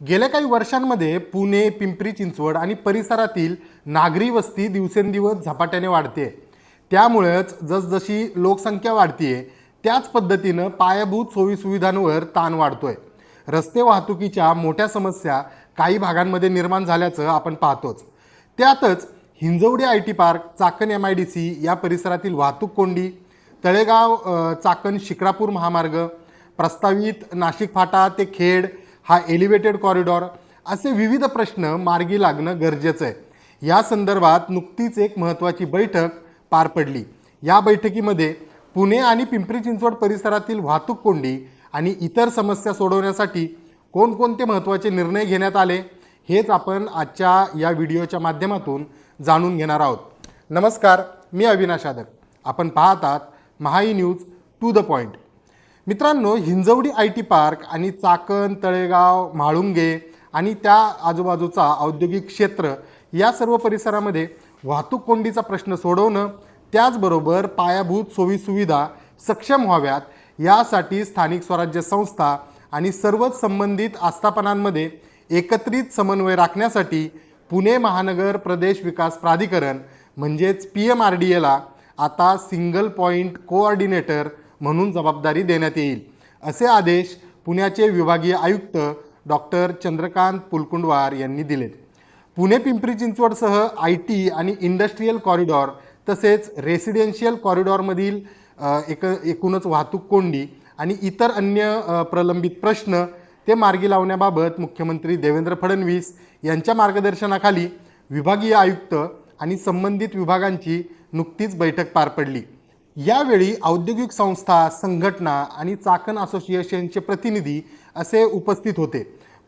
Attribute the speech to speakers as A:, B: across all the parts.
A: गेल्या काही वर्षांमध्ये पुणे पिंपरी चिंचवड आणि परिसरातील नागरी वस्ती दिवसेंदिवस झपाट्याने वाढते. त्यामुळेच जसजशी लोकसंख्या वाढतीये त्याच पद्धतीनं पायाभूत सोयीसुविधांवर ताण वाढतोय. रस्ते वाहतुकीच्या मोठ्या समस्या काही भागांमध्ये निर्माण झाल्याचं आपण पाहतोच. त्यातच Hinjewadi I T park Chakan M I D C या परिसरातील वाहतूक कोंडी तळेगाव चाकण शिक्रापूर महामार्ग प्रस्तावित नाशिक फाटा ते खेड हा एलिव्हेटेड कॉरिडॉर असे विविध प्रश्न मार्गी लागणं गरजेचं आहे. या संदर्भात नुकतीच एक महत्त्वाची बैठक पार पडली. या बैठकीमध्ये पुणे आणि पिंपरी चिंचवड परिसरातील वाहतूक कोंडी आणि इतर समस्या सोडवण्यासाठी कोणकोणते महत्त्वाचे निर्णय घेण्यात आले हेच आपण आजच्या या व्हिडिओच्या माध्यमातून जाणून घेणार आहोत. नमस्कार मी अविनाश यादव आपण पाहतात Mahai news to the point मित्रांनो हिंजवडी आय टी पार्क आणि चाकण तळेगाव म्हाळुंगे आणि त्या आजूबाजूचा औद्योगिक क्षेत्र या सर्व परिसरामध्ये वाहतूक कोंडीचा प्रश्न सोडवणं त्याचबरोबर पायाभूत सोयीसुविधा सक्षम व्हाव्यात यासाठी स्थानिक स्वराज्य संस्था आणि सर्वच संबंधित आस्थापनांमध्ये एकत्रित समन्वय राखण्यासाठी पुणे महानगर प्रदेश विकास प्राधिकरण म्हणजेच पी एम आर डी एला आता सिंगल पॉईंट कोऑर्डिनेटर म्हणून जबाबदारी देण्यात येईल असे आदेश पुण्याचे विभागीय आयुक्त डॉक्टर चंद्रकांत पुलकुंडवार यांनी दिलेत. पुणे पिंपरी चिंचवडसह आय टी आणि इंडस्ट्रीयल कॉरिडॉर तसेच रेसिडेन्शियल कॉरिडॉरमधील एक एकूणच वाहतूक कोंडी आणि इतर अन्य प्रलंबित प्रश्न ते मार्गी लावण्याबाबत मुख्यमंत्री देवेंद्र फडणवीस यांच्या मार्गदर्शनाखाली विभागीय आयुक्त आणि संबंधित विभागांची नुकतीच बैठक पार पडली. यावेळी औद्योगिक संस्था संघटना आणि चाकण असोसिएशनचे प्रतिनिधी असे उपस्थित होते.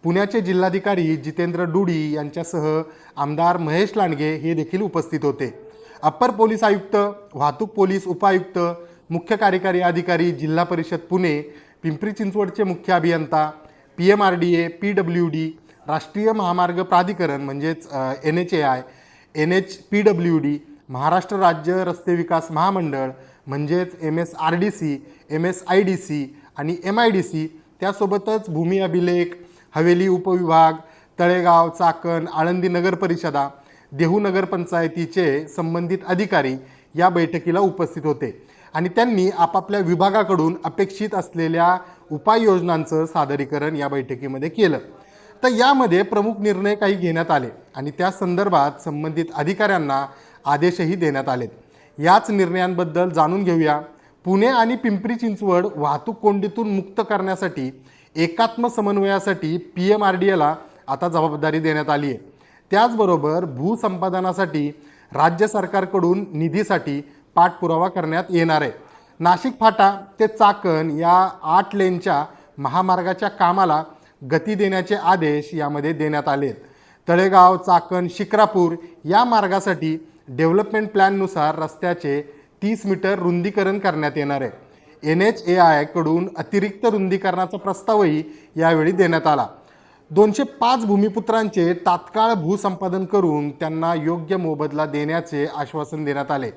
A: पुण्याचे जिल्हाधिकारी जितेंद्र डुडी यांच्यासह आमदार महेश लांडगे हे देखील उपस्थित होते. अप्पर पोलीस आयुक्त वाहतूक पोलीस उपायुक्त मुख्य कार्यकारी अधिकारी जिल्हा परिषद पुणे पिंपरी चिंचवडचे मुख्य अभियंता P M R D A P W D राष्ट्रीय महामार्ग प्राधिकरण म्हणजेच N H A I N H P W D Maharashtra राज्य रस्ते विकास महामंडळ म्हणजेच M S R D C M S I D C आणि एम आय डी सी त्यासोबतच भूमी अभिलेख हवेली उपविभाग तळेगाव चाकण आळंदी नगर परिषदा देहू नगरपंचायतीचे संबंधित अधिकारी या बैठकीला उपस्थित होते. आणि त्यांनी आपापल्या विभागाकडून अपेक्षित असलेल्या उपाययोजनांचं सादरीकरण या बैठकीमध्ये केलं. तर यामध्ये प्रमुख निर्णय काही घेण्यात आले आणि त्या संदर्भात संबंधित अधिकाऱ्यांना आदेशही देण्यात आलेत. याच निर्णयांबद्दल जाणून घेऊया. पुणे आणि पिंपरी चिंचवड वाहतूक कोंडीतून मुक्त करण्यासाठी एकात्म समन्वयासाठी पी एम आर डी एला आता जबाबदारी देण्यात आली आहे त्याचबरोबर भूसंपादनासाठी राज्य सरकारकडून निधीसाठी पाठपुरावा करण्यात येणार आहे. नाशिक फाटा ते चाकण या आठ लेनच्या महामार्गाच्या कामाला गती देण्याचे आदेश यामध्ये देण्यात आले तळेगाव चाकण शिक्रापूर या मार्गासाठी डेव्हलपमेंट प्लॅननुसार रस्त्याचे तीस मीटर रुंदीकरण करण्यात येणार आहे. एन एच ए आयकडून अतिरिक्त रुंदीकरणाचा प्रस्तावही यावेळी देण्यात आला. दोनशे पाच भूमिपुत्रांचे तात्काळ भूसंपादन करून त्यांना योग्य मोबदला देण्याचे आश्वासन देण्यात आले.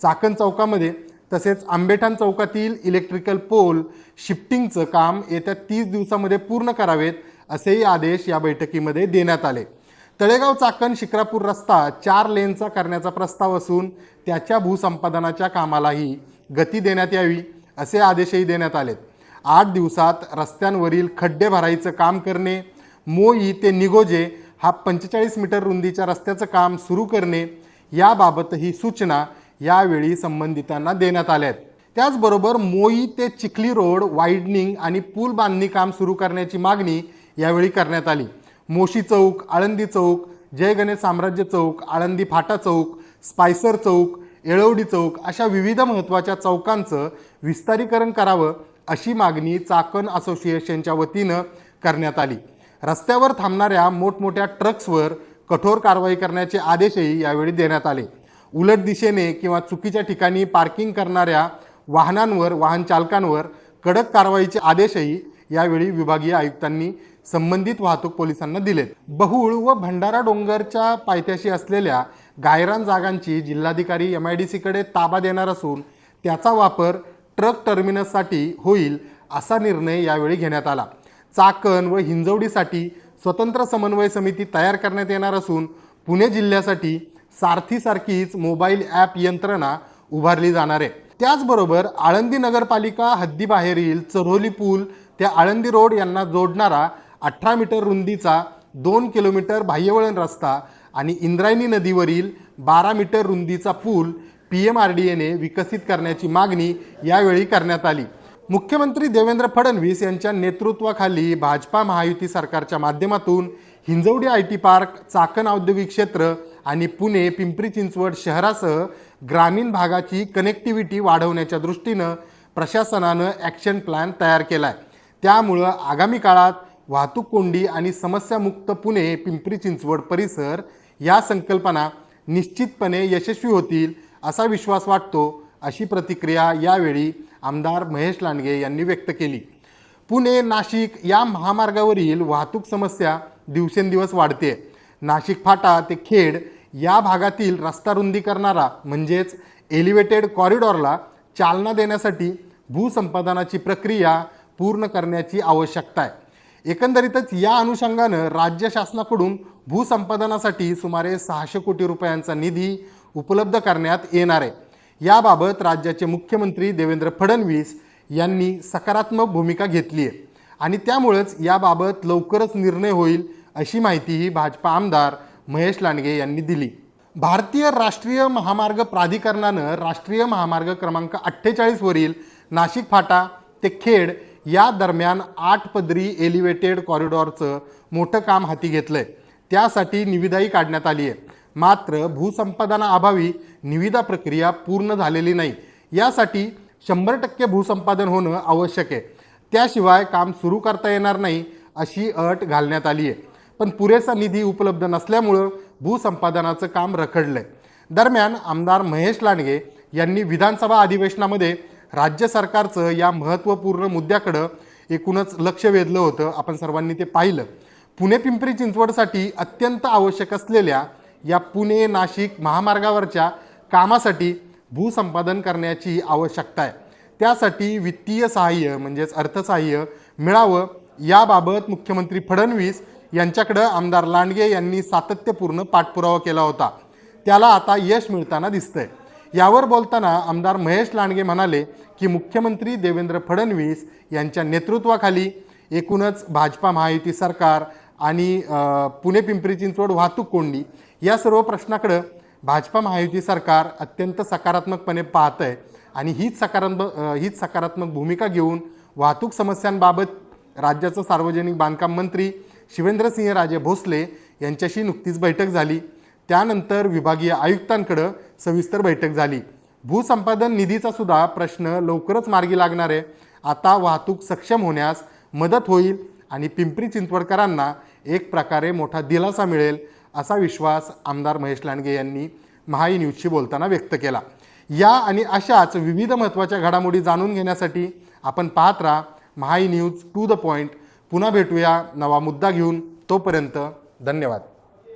A: चाकण चौकामध्ये तसेच आंबेठाण चौकातील इलेक्ट्रिकल पोल शिफ्टिंगचं काम येत्या तीस दिवसामध्ये पूर्ण करावेत असेही आदेश या बैठकीमध्ये देण्यात आले. तळेगाव चाकण शिक्रापूर रस्ता चार लेनचा करण्याचा प्रस्ताव असून त्याच्या भूसंपादनाच्या कामालाही गती देण्यात यावी असे आदेशही देण्यात आलेत. आठ दिवसात रस्त्यांवरील खड्डे भरायचं काम करणे मोई ते निगोजे हा पंचेचाळीस मीटर रुंदीच्या रस्त्याचं काम सुरू करणे याबाबतही सूचना यावेळी संबंधितांना देण्यात आल्या आहेत त्याचबरोबर मोई ते चिखली रोड वाईडनिंग आणि पूल बांधणी काम सुरू करण्याची मागणी यावेळी करण्यात आली. मोशी चौक आळंदी चौक जय गणेश साम्राज्य चौक आळंदी फाटा चौक स्पायसर चौक येळवडी चौक अशा विविध महत्त्वाच्या चौकांचं विस्तारीकरण करावं अशी मागणी चाकण असोसिएशनच्या वतीनं करण्यात आली. रस्त्यावर थांबणाऱ्या मोठमोठ्या ट्रक्सवर कठोर कारवाई करण्याचे आदेशही यावेळी देण्यात आले. उलट दिशेने किंवा चुकीच्या ठिकाणी पार्किंग करणाऱ्या वाहनांवर वाहन चालकांवर कडक कारवाईचे आदेशही यावेळी विभागीय आयुक्तांनी संबंधित वाहतूक पोलिसांना दिलेत. बहुळ व भंडारा डोंगरच्या पायथ्याशी असलेल्या गायरान जागांची जिल्हाधिकारी एम आय डी सीकडे ताबा देणार असून त्याचा वापर ट्रक टर्मिनससाठी होईल असा निर्णय यावेळी घेण्यात आला. चाकण व हिंजवडीसाठी स्वतंत्र समन्वय समिती तयार करण्यात येणार असून पुणे जिल्ह्यासाठी सारथीसारखीच मोबाईल ॲप यंत्रणा उभारली जाणार आहे. त्याचबरोबर आळंदी नगरपालिका हद्दीबाहेरील चरोली पूल ते आळंदी रोड यांना जोडणारा अठरा मीटर रुंदीचा दोन किलोमीटर बाह्यवळण रस्ता आणि इंद्रायणी नदीवरील बारा मीटर रुंदीचा पूल पी एम आर डी एने विकसित करण्याची मागणी यावेळी करण्यात आली. मुख्यमंत्री देवेंद्र फडणवीस यांच्या नेतृत्वाखाली भाजपा महायुती सरकारच्या माध्यमातून Hinjewadi I T park Chakan औद्योगिक क्षेत्र आणि पुणे पिंपरी चिंचवड शहरासह ग्रामीण भागाची कनेक्टिव्हिटी वाढवण्याच्या दृष्टीनं प्रशासनानं ॲक्शन प्लॅन तयार केला आहे त्यामुळं आगामी काळात वाहतूक कोंडी आणि समस्यामुक्त पुणे पिंपरी चिंचवड परिसर या संकल्पना निश्चितपणे यशस्वी होतील असा विश्वास वाटतो अशी प्रतिक्रिया यावेळी आमदार महेश लांडगे यांनी व्यक्त केली. पुणे नाशिक या महामार्गावरील वाहतूक समस्या दिवसेंदिवस वाढते. नाशिक फाटा ते खेड या भागातील रस्ता रुंदी करणारा म्हणजेच एलिव्हेटेड कॉरिडॉरला चालना देण्यासाठी भूसंपादनाची प्रक्रिया पूर्ण करण्याची आवश्यकता आहे. एकंदरीतच या अनुषंगानं राज्य शासनाकडून भूसंपादनासाठी सुमारे सहाशे कोटी रुपयांचा निधी उपलब्ध करण्यात येणार आहे. याबाबत राज्याचे मुख्यमंत्री देवेंद्र फडणवीस यांनी सकारात्मक भूमिका घेतली आहे. आणि त्यामुळेच याबाबत लवकरच निर्णय होईल अशी माहितीही भाजपा आमदार महेश लांडगे यांनी दिली. भारतीय राष्ट्रीय महामार्ग प्राधिकरणानं राष्ट्रीय महामार्ग क्रमांक अठ्ठेचाळीसवरील नाशिक फाटा ते खेड या दरम्यान आठ पदरी एलिव्हेटेड कॉरिडॉरचं मोठं काम हाती घेतलंय. त्यासाठी निविदाही काढण्यात आली आहे. मात्र भूसंपादनाअभावी निविदा प्रक्रिया पूर्ण झालेली नाही. यासाठी शंभर टक्के भूसंपादन होणं आवश्यक आहे. त्याशिवाय काम सुरू करता येणार नाही अशी अट घालण्यात आली आहे. पण पुरेसा निधी उपलब्ध नसल्यामुळं भूसंपादनाचं काम रखडलं आहे दरम्यान आमदार महेश लांडगे यांनी विधानसभा अधिवेशनामध्ये राज्य सरकारचं या महत्त्वपूर्ण मुद्द्याकडं एकूणच लक्ष वेधलं होतं. आपण सर्वांनी ते पाहिलं. पुणे पिंपरी चिंचवडसाठी अत्यंत आवश्यक असलेल्या या पुणे नाशिक महामार्गावरच्या कामासाठी भूसंपादन करण्याची आवश्यकता आहे. त्यासाठी वित्तीय सहाय्य म्हणजेच अर्थसहाय्य मिळावं. याबाबत मुख्यमंत्री फडणवीस यांच्याकडं आमदार लांडगे यांनी सातत्यपूर्ण पाठपुरावा केला होता. त्याला आता यश मिळताना दिसतंय. यावर बोलताना आमदार महेश लांडगे म्हणाले की मुख्यमंत्री देवेंद्र फडणवीस यांच्या नेतृत्वाखाली एकूणच भाजपा महायुती सरकार आणि पुणे पिंपरी चिंचवड वाहतूक कोंडी या सर्व प्रश्नाकडं भाजपा महायुती सरकार अत्यंत सकारात्मकपणे पाहत आहे आणि हीच सकारात्मक हीच सकारात्मक भूमिका घेऊन वाहतूक समस्यांबाबत राज्याचं सार्वजनिक बांधकाम मंत्री शिवेंद्रसिंह राजे भोसले यांच्याशी नुकतीच बैठक झाली. त्यानंतर विभागीय आयुक्तांकडं सविस्तर बैठक झाली. भूसंपादन निधीचा सुद्धा प्रश्न लवकरच मार्गी लागणार आहे. आता वाहतूक सक्षम होण्यास मदत होईल आणि पिंपरी चिंचवडकरांना एक प्रकारे मोठा दिलासा मिळेल असा विश्वास आमदार महेश लांडगे यांनी महाई न्यूजशी बोलताना व्यक्त केला. या आणि अशाच विविध महत्त्वाच्या घडामोडी जाणून घेण्यासाठी आपण पाहत राहा Mahai news to the point पुन्हा भेटूया नवा मुद्दा घेऊन. तोपर्यंत धन्यवाद.